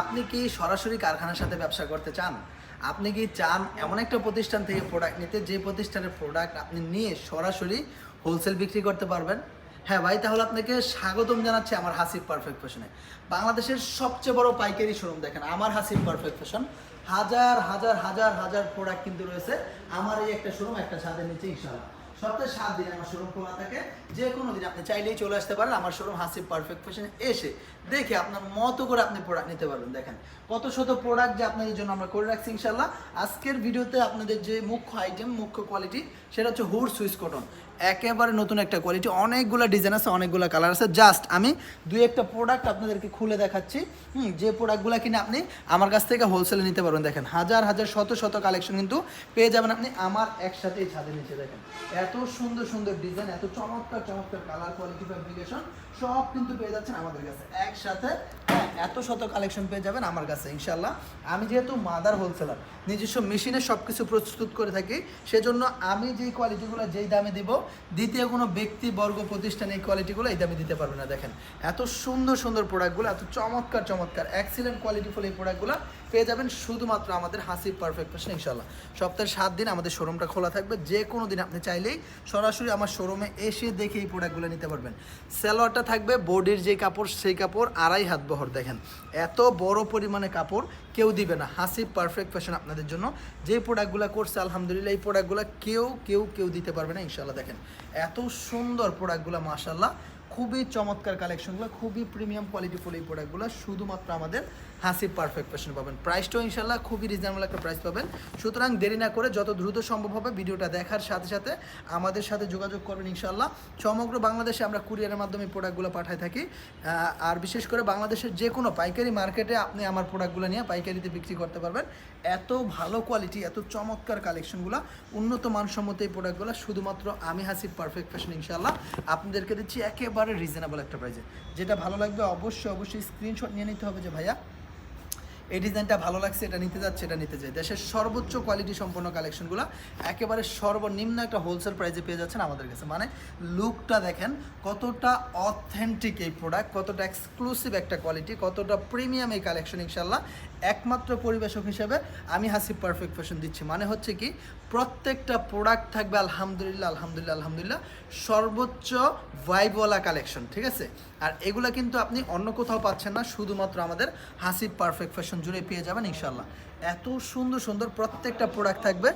আপনি কি সরাসরি কারখানার সাথে ব্যবসা করতে চান? আপনি কি চান এমন একটা প্রতিষ্ঠান থেকে প্রোডাক্ট নিতে, যে প্রতিষ্ঠানের প্রোডাক্ট আপনি নিয়ে সরাসরি হোলসেল বিক্রি করতে পারবেন? হ্যাঁ ভাই, তাহলে আপনাকে স্বাগতম জানাচ্ছি আমার হাসিব পারফেক্ট ফ্যাশনে বাংলাদেশের সবচেয়ে বড় পাইকারি শোরুম দেখেন, আমার হাসিব পারফেক্ট ফ্যাশন হাজার হাজার হাজার হাজার প্রোডাক্ট কিন্তু রয়েছে। আমার এই একটা শোরুম একটা ছাদের নিচে ইনশাল্লাহ সপ্তাহে সাত দিন আমার শোরুম খোলা থাকে। যে কোনো দিন আপনি চাইলেই চলে আসতে পারেন। আমার শোরুম হাসিব পারফেক্ট ফ্যাশন এসে দেখে আপনার মতো করে আপনি প্রোডাক্ট নিতে পারবেন। দেখেন কত শত প্রোডাক্ট যে আপনাদের জন্য আমরা করে রাখছি ইনশাল্লাহ আজকের ভিডিওতে আপনাদের যে মুখ্য আইটেম মুখ্য কোয়ালিটি সেটা হচ্ছে হুড সুইচ কটন একেবারে নতুন একটা কোয়ালিটি অনেকগুলো ডিজাইন আছে, অনেকগুলো কালার আছে। জাস্ট আমি দুই একটা প্রোডাক্ট আপনাদেরকে খুলে দেখাচ্ছি। হুম, যে প্রোডাক্টগুলো কিনে আপনি আমার কাছ থেকে হোলসেলে নিতে পারবেন। দেখেন, হাজার হাজার, শত শত কালেকশন কিন্তু পেয়ে যাবেন আপনি আমার একসাথে এই ছাদের নিচে। দেখেন, এত সুন্দর সুন্দর ডিজাইন এত চমৎকার চমৎকার কালার কোয়ালিটি ফ্যাব্রিকেশন সব কিন্তু পেয়ে যাচ্ছেন আমাদের কাছে। একসাথে এত শত কালেকশন পেয়ে যাবেন আমার কাছে ইনশাল্লাহ আমি যেহেতু মাদার হোলসেলার নিজস্ব মেশিনে সব কিছু প্রস্তুত করে থাকি, সেজন্য আমি যেই কোয়ালিটিগুলো যেই দামে দিব, দ্বিতীয় কোনো ব্যক্তি, বর্গ, প্রতিষ্ঠান এই কোয়ালিটিগুলো এই দামে দিতে পারবে না, দেখেন। এত সুন্দর সুন্দর প্রোডাক্টগুলো এত চমৎকার চমৎকার এক্সিলেন্ট কোয়ালিটিফুল এই প্রোডাক্টগুলো পেয়ে যাবেন শুধুমাত্র আমাদের হাসিব পারফেক্ট ফ্যাশন ইনশাল্লাহ সপ্তাহে সাত দিন আমাদের শোরুমটা খোলা থাকবে, যে কোনো দিন আপনি চাইলেই সরাসরি আমার শোরুমে এসে দেখে এই প্রোডাক্টগুলো নিতে পারবেন। সালোয়ারটা থাকবে, বডির যে কাপড়, সেই কাপড়, আড়াই হাত বহর, দেখেন। এত বড় পরিমাণে কাপড় কেউ দিবে না। হাসি পারফেক্ট ফ্যাশন আপনাদের জন্য। যে প্রোডাক্টগুলো করছে, আলহামদুলিল্লাহ, এই প্রোডাক্টগুলো কেউ কেউ কেউ দিতে পারবে না ইনশাল্লাহ দেখেন। এত সুন্দর প্রোডাক্টগুলো মাশাল্লাহ খুবই চমৎকার কালেকশনগুলো খুবই প্রিমিয়াম কোয়ালিটিফুল এই প্রোডাক্টগুলো শুধুমাত্র আমাদের হাসিব পারফেক্ট ফ্যাশন পাবেন। প্রাইসটাও ইনশাল্লাহ খুবই রিজনেবল একটা প্রাইস পাবেন। সুতরাং দেরি না করে যত দ্রুত সম্ভব হবে ভিডিওটা দেখার সাথে সাথে আমাদের সাথে যোগাযোগ করবেন ইনশাল্লাহ। সমগ্র বাংলাদেশে আমরা কুরিয়ারের মাধ্যমে প্রোডাক্টগুলো পাঠাই থাকি। আর বিশেষ করে বাংলাদেশের যে কোনো পাইকারি মার্কেটে আপনি আমার প্রোডাক্টগুলো নিয়ে পাইকারিতে বিক্রি করতে পারবেন। এত ভালো কোয়ালিটি এত চমৎকার কালেকশনগুলো উন্নত মানসম্মত এই প্রোডাক্টগুলো শুধুমাত্র আমি হাসিব পারফেক্ট ফ্যাশন ইনশাল্লাহ। আপনাদেরকে দিচ্ছি একেবারে রিজনেবল একটা প্রাইসে যেটা ভালো লাগবে অবশ্যই অবশ্যই স্ক্রিনশট নিয়ে নিতে হবে যে ভাইয়া। এই ডিজাইনটা ভালো লাগছে, এটা নিতে যাচ্ছে, এটা নিতে চাই দেশের সর্বোচ্চ কোয়ালিটি সম্পন্ন কালেকশনগুলো একেবারে সর্বনিম্ন একটা হোলসেল প্রাইসে পেয়ে যাচ্ছেন আমাদের কাছে। মানে লুকটা দেখেন, কতটা অথেন্টিক এই প্রোডাক্ট কতটা এক্সক্লুসিভ একটা কোয়ালিটি কতটা প্রিমিয়াম এই কালেকশন ইনশাল্লাহ একমাত্র পরিবেশক হিসেবে আমি হাসিব পারফেক্ট ফ্যাশন দিচ্ছি। মানে হচ্ছে কি, প্রত্যেকটা প্রোডাক্ট থাকবে আলহামদুলিল্লাহ আলহামদুলিল্লাহ আলহামদুলিল্লাহ সর্বোচ্চ ভাইবওয়ালা কালেকশন ঠিক আছে? আর এগুলা কিন্তু আপনি অন্য কোথাও পাচ্ছেন না, শুধুমাত্র আমাদের হাসিব পারফেক্ট ফ্যাশন জুড়ে পেয়ে যাবেন ইনশাল্লাহ এত সুন্দর সুন্দর প্রত্যেকটা প্রোডাক্ট থাকবে,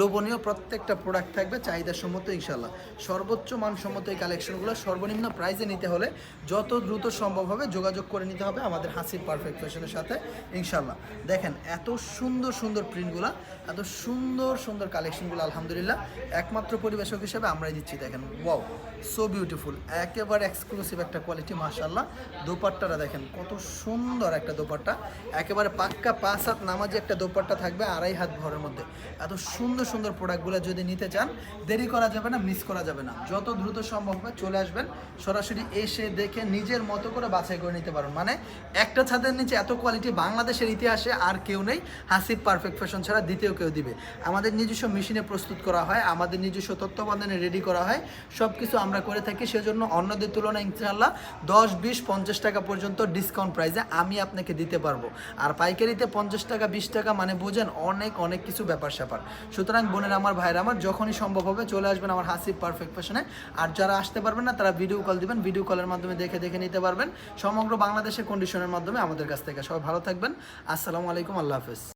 লোভনীয় প্রত্যেকটা প্রোডাক্ট থাকবে চাহিদা সম্মত ইনশাল্লাহ সর্বোচ্চ মানসম্মত এই কালেকশনগুলো সর্বনিম্ন প্রাইসে নিতে হলে যত দ্রুত সম্ভব হবে যোগাযোগ করে নিতে হবে আমাদের হাসিব পারফেক্ট ফ্যাশনের সাথে ইনশাল্লাহ দেখেন এত সুন্দর সুন্দর প্রিন্টগুলো এত সুন্দর সুন্দর কালেকশনগুলো আলহামদুলিল্লাহ। একমাত্র পরিবেশক হিসেবে আমরাই দিচ্ছি, দেখেন ওয়াও সো বিউটিফুল একেবারে এক্সক্লুসিভ একটা কোয়ালিটি মাশাল্লাহ দোপাট্টাটা দেখেন, কত সুন্দর একটা দোপাট্টা, একেবারে পাক্কা পাঁচ হাত নামাজি একটা দোপাট্টা থাকবে আড়াই হাত ভরের মধ্যে। এত সুন্দর সুন্দর প্রোডাক্টগুলো যদি নিতে চান, দেরি করা যাবে না, মিস করা যাবে না। যত দ্রুত সম্ভব হবে চলে আসবেন, সরাসরি এসে দেখে নিজের মতো করে বাছাই করে নিতে পারুন। মানে একটা ছাদের নিচে এত কোয়ালিটি বাংলাদেশের ইতিহাসে আর কেউ নেই, হাসিব পারফেক্ট ফ্যাশন ছাড়া দ্বিতীয় কেউ দিবে। আমাদের নিজস্ব মেশিনে প্রস্তুত করা হয়, আমাদের নিজস্ব তত্ত্বাবধানে রেডি করা হয় সব কিছু আমরা করে থাকি। সেজন্য অন্যদের তুলনায় ইনশাল্লাহ দশ, বিশ, পঞ্চাশ টাকা পর্যন্ত ডিসকাউন্ট প্রাইসে আমি আপনাকে দিতে পারব। আর পাইকারিতে পঞ্চাশ টাকা, বিশ টাকা মানে বোঝেন অনেক অনেক কিছু ব্যাপার স্যাপার। সুতরাং বোনের আমার, ভাইয়ের আমার, যখনই সম্ভব হবে চলে আসবেন আমার হাসিব পারফেক্ট ফ্যাশনে আর যারা আসতে পারবেন না, তারা ভিডিও কল দিবেন ভিডিও কলের মাধ্যমে দেখে দেখে নিতে পারবেন। সমগ্র বাংলাদেশের কন্ডিশনের মাধ্যমে আমাদের কাছ থেকে। সবাই ভালো থাকবেন। আসসালামু আলাইকুম, আল্লাহ হাফেজ।